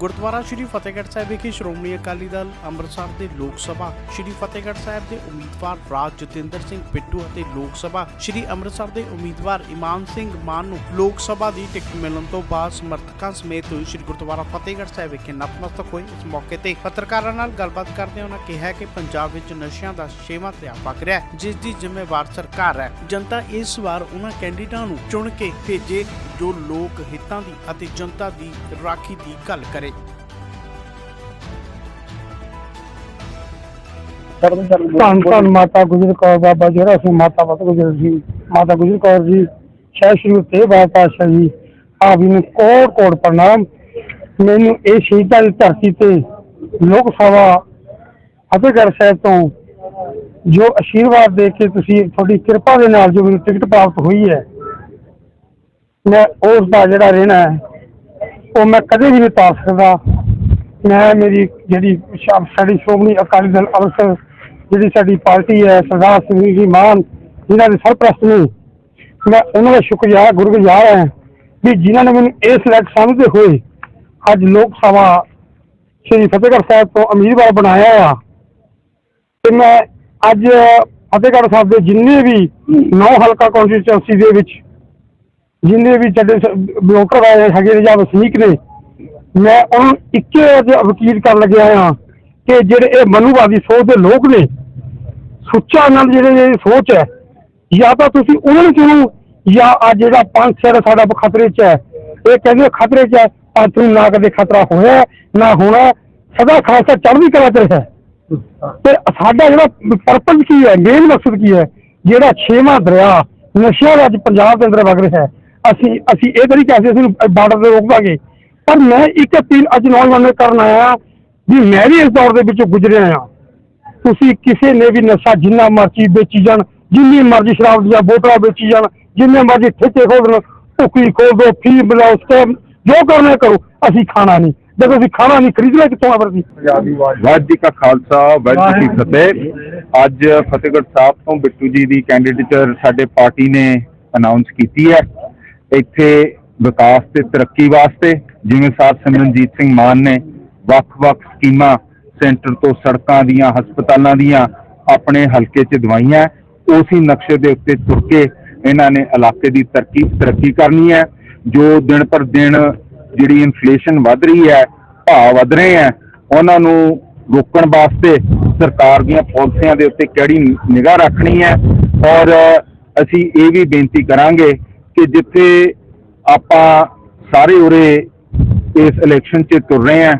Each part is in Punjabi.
ਗੁਰਦੁਆਰਾ ਸ਼੍ਰੀ ਫਤਿਹਗੜ੍ਹ ਸਾਹਿਬ ਵਿਖੇ ਸ਼੍ਰੋਮਣੀ ਅਕਾਲੀ ਦਲ ਅੰਮ੍ਰਿਤਸਰ ਦੇ ਲੋਕ ਸਭਾ, ਸ਼੍ਰੀ ਫਤਿਹਗੜ੍ਹ ਸਾਹਿਬ ਦੇ ਉਮੀਦਵਾਰ ਰਾਜ ਜਤਿੰਦਰ ਸਿੰਘ ਬਿੱਟੂ ਅਤੇ ਲੋਕ ਸਭਾ, ਸ਼੍ਰੀ ਅੰਮ੍ਰਿਤਸਰ ਦੇ ਉਮੀਦਵਾਰ ਇਮਾਨ ਸਿੰਘ ਮਾਨ ਨੂੰ ਲੋਕ ਸਭਾ ਦੀ ਟਿਕਟ ਮਿਲਣ ਤੋਂ ਬਾਅਦ ਸਮਰਥਕਾਂ ਸਮੇਤ ਸ਼੍ਰੀ ਗੁਰਦੁਆਰਾ ਫਤਿਹਗੜ੍ਹ ਸਾਹਿਬ ਵਿਖੇ ਨਤਮਸਤਕ ਹੋਏ। ਇਸ ਮੌਕੇ ਤੇ ਪੱਤਰਕਾਰਾਂ ਨਾਲ ਗੱਲਬਾਤ ਕਰਦੇ ਉਹਨਾਂ ਕਿਹਾ ਕਿ ਪੰਜਾਬ ਵਿੱਚ ਨਸ਼ਿਆਂ ਦਾ ਛੇਵਾਂ ਦਰਿਆ ਵਗ ਰਿਹਾ ਜਿਸ ਦੀ ਜ਼ਿੰਮੇਵਾਰ ਸਰਕਾਰ ਹੈ। ਜਨਤਾ ਇਸ ਵਾਰ ਉਹਨਾਂ ਕੈਂਡੀਡੇਟਾਂ ਨੂੰ ਚੁਣ ਕੇ ਭੇਜੇ ਜੋ ਲੋਕ ਹਿੱਤਾਂ ਦੀ ਅਤੇ ਜਨਤਾ ਦੀ ਰਾਖੀ ਦੀ ਗੱਲ ਕਰੇ। ਧੰਨ ਧੰਨ ਮਾਤਾ ਗੁਜਰ ਕੌਰ ਬਾਬਾ ਜਿਹੜਾ ਸੀ ਮਾਤਾ ਪਤ ਗੁਜਰ ਸੀ ਮਾਤਾ ਗੁਜਰ ਕੌਰ ਜੀ ਸ਼ਾਹ ਸ਼੍ਰੀ ਤੇ ਬਾਬਾ ਪਾਤਸ਼ਾਹ ਜੀ, ਆਪ ਜੀ ਨੂੰ ਕੋਟ ਕੋਟ ਪ੍ਰਣਾਮ। ਮੈਨੂੰ ਇਹ ਸ਼ਹੀਦਾਂ ਦੀ ਧਰਤੀ ਤੇ ਲੋਕ ਸਭਾ ਫਤਿਹਗੜ੍ਹ ਸਾਹਿਬ ਤੋਂ ਜੋ ਅਸ਼ੀਰਵਾਦ ਦੇ ਕੇ ਤੁਸੀਂ ਤੁਹਾਡੀ ਕਿਰਪਾ ਦੇ ਨਾਲ ਜੋ ਮੈਨੂੰ ਟਿਕਟ ਪ੍ਰਾਪਤ ਹੋਈ ਹੈ ਮੈਂ ਉਸ ਦਾ ਜਿਹੜਾ ਰਹਿਣਾ ਹੈ, ਉਹ ਮੈਂ ਕਦੇ ਵੀ ਨਹੀਂ ਤਾਰ ਸਕਦਾ। ਮੈਂ ਮੇਰੀ ਜਿਹੜੀ ਸਾਡੀ ਸ਼੍ਰੋਮਣੀ ਅਕਾਲੀ ਦਲ ਅੰਮ੍ਰਿਤਸਰ ਜਿਹੜੀ ਸਾਡੀ ਪਾਰਟੀ ਹੈ, ਸਰਦਾਰ ਸਿੰਘ ਜੀ ਮਾਨ, ਜਿਨ੍ਹਾਂ ਦੇ ਸਰਪ੍ਰਸਤ ਨੇ, ਮੈਂ ਉਹਨਾਂ ਦਾ ਸ਼ੁਕਰੀਆ ਗੁਰਗੁਜ਼ਾਰ ਹਾਂ ਵੀ ਜਿਨ੍ਹਾਂ ਨੇ ਮੈਨੂੰ ਇਸ ਲਾਇਕ ਸਮਝਦੇ ਹੋਏ ਅੱਜ ਲੋਕ ਸਭਾ ਸ਼੍ਰੀ ਫਤਿਹਗੜ੍ਹ ਸਾਹਿਬ ਤੋਂ ਉਮੀਦਵਾਰ ਬਣਾਇਆ ਆ। ਤੇ ਮੈਂ ਅੱਜ ਫਤਿਹਗੜ੍ਹ ਸਾਹਿਬ ਦੇ ਜਿੰਨੇ ਵੀ ਨੌ ਹਲਕਾ ਕੌਂਸਟੀਚੁਐਂਸੀ ਦੇ ਵਿੱਚ ਜਿੰਨੇ ਵੀ ਸਾਡੇ ਬਲੋਕਰ ਆਏ ਹੈਗੇ ਨੇ ਜਾਂ ਵਸਨੀਕ ਨੇ, ਮੈਂ ਉਹਨਾਂ ਨੂੰ ਇੱਕੇ ਵਕੀਲ ਕਰਨ ਲੱਗਿਆ ਆ ਕਿ ਜਿਹੜੇ ਇਹ ਮਨੁਵਾਦੀ ਸੋਚ ਦੇ ਲੋਕ ਨੇ, ਸੁੱਚਾ ਆਨੰਦ ਜਿਹੜੇ ਇਹ ਸੋਚ ਹੈ। ਜਾਂ ਤਾਂ ਤੁਸੀਂ ਉਹਨਾਂ ਨੂੰ ਚੁਣੋ, ਜਾਂ ਆ ਜਿਹੜਾ ਪੰਥ ਜਿਹੜਾ ਸਾਡਾ ਖਤਰੇ 'ਚ ਹੈ, ਇਹ ਕਹਿੰਦੇ ਖਤਰੇ 'ਚ ਹੈ, ਪੰਥ ਨੂੰ ਨਾ ਕਦੇ ਖਤਰਾ ਹੋਇਆ ਨਾ ਹੋਣਾ ਸਦਾ ਖਾਲਸਾ ਚੜ੍ਹਦੀ ਕਲਾ 'ਚ ਰਿਹਾ ਤੇ ਸਾਡਾ ਜਿਹੜਾ ਪਰਪਸ ਕੀ ਹੈ, ਮੇਨ ਮਕਸਦ ਕੀ ਹੈ, ਜਿਹੜਾ ਛੇਵਾਂ ਦਰਿਆ ਨਸ਼ਿਆਂ ਦਾ ਅੱਜ ਪੰਜਾਬ ਦੇ ਅੰਦਰ ਵਗ ਰਿਹਾ ਹੈ। ਅਸੀਂ ਅਸੀਂ ਇਹ ਤਾਂ ਨਹੀਂ ਕਹਿੰਦੇ ਅਸੀਂ ਬਾਰਡਰ ਤੇ ਰੋਕ ਦਾਂਗੇ ਪਰ ਮੈਂ ਇੱਕ ਅਪੀਲ ਅੱਜ ਨੌਜਵਾਨਾਂ ਨੂੰ ਕਰਨ ਆਇਆ ਵੀ ਮੈਂ ਵੀ ਇਸ ਦੌਰ ਦੇ ਵਿੱਚੋਂ ਗੁਜ਼ਰਿਆ ਆ ਤੁਸੀਂ ਕਿਸੇ ਨੇ ਵੀ ਨਸ਼ਾ ਜਿੰਨਾ ਮਰਜ਼ੀ ਵੇਚੀ ਜਾਣ ਜਿੰਨੀ ਮਰਜ਼ੀ ਸ਼ਰਾਬ ਦੀਆਂ ਬੋਤਲਾਂ ਵੇਚੀ ਜਾਣ ਜਿੰਨੇ ਮਰਜ਼ੀ ਠੇਕੇ ਖੋਲ ਦੇਣ ਭੁੱਕੀ ਖੋਲ ਦੋ ਫੀ ਬਲਾਓ ਸਕੈਮ ਜੋ ਕਰਨਾ ਕਰੋ ਅਸੀਂ ਖਾਣਾ ਨਹੀਂ। ਜਦੋਂ ਅਸੀਂ ਖਾਣਾ ਨਹੀਂ ਖਰੀਦਣਾ ਕਿੱਥੋਂ ਆਵਰ ਸੀ ਵਾਹਿਗੁਰੂ ਜੀ ਕਾ ਖਾਲਸਾ ਵਾਹਿਗੁਰੂ ਜੀ ਕੀ ਫਤਿਹ। ਅੱਜ ਫਤਿਹਗੜ੍ਹ ਸਾਹਿਬ ਤੋਂ ਬਿੱਟੂ ਜੀ ਦੀ ਕੈਂਡੀਡੇਟਰ ਸਾਡੇ ਪਾਰਟੀ ਨੇ ਅਨਾਉਂਸ ਕੀਤੀ ਹੈ। ਇੱਥੇ ਵਿਕਾਸ ਤੇ ਤਰੱਕੀ ਵਾਸਤੇ ਜਿਵੇਂ ਸਾਹਿਬ ਸਿਮਰਨਜੀਤ ਸਿੰਘ ਮਾਨ ਨੇ ਵੱਖ-ਵੱਖ ਸਕੀਮਾਂ ਸੈਂਟਰ ਤੋਂ ਸੜਕਾਂ ਦੀਆਂ, ਹਸਪਤਾਲਾਂ ਦੀਆਂ ਆਪਣੇ ਹਲਕੇ 'ਚ ਦਵਾਈਆਂ, ਉਸੇ ਨਕਸ਼ੇ ਦੇ ਉੱਤੇ ਤੁਰ ਕੇ ਇਹਨਾਂ ਨੇ ਇਲਾਕੇ ਦੀ ਤਰੱਕੀ ਤਰੱਕੀ ਕਰਨੀ ਹੈ, ਜੋ ਦਿਨ ਪਰ ਦਿਨ ਜਿਹੜੀ ਇਨਫਲੇਸ਼ਨ ਵੱਧ ਰਹੀ ਹੈ, ਭਾਅ ਵੱਧ ਰਹੇ ਹੈ, ਉਹਨਾਂ ਨੂੰ ਰੋਕਣ ਵਾਸਤੇ ਸਰਕਾਰ ਦੀਆਂ ਪਾਲਿਸੀਆਂ ਦੇ ਉੱਤੇ ਕਿਹੜੀ ਨਿਗਾਹ ਰੱਖਣੀ ਹੈ ਔਰ ਅਸੀਂ ਇਹ ਵੀ ਬੇਨਤੀ ਕਰਾਂਗੇ ਕਿ ਜਿੱਥੇ ਆਪਾਂ ਸਾਰੇ ਉਰੇ ਇਸ ਇਲੈਕਸ਼ਨ 'ਚ ਤੁਰ ਰਹੇ ਹਾਂ,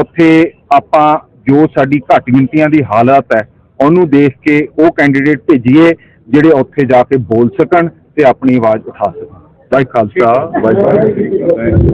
ਉੱਥੇ ਆਪਾਂ ਜੋ ਸਾਡੀ ਘੱਟ ਗਿਣਤੀਆਂ ਦੀ ਹਾਲਤ ਹੈ, ਉਹਨੂੰ ਦੇਖ ਕੇ ਉਹ ਕੈਂਡੀਡੇਟ ਭੇਜੀਏ, ਜਿਹੜੇ ਉੱਥੇ ਜਾ ਕੇ ਬੋਲ ਸਕਣ ਤੇ ਆਪਣੀ ਆਵਾਜ਼ ਉਠਾ ਸਕਣ। ਵਾਹਿਗੁਰੂ ਖਾਲਸਾ, ਵਾਹਿਗੁਰੂ ਜੀ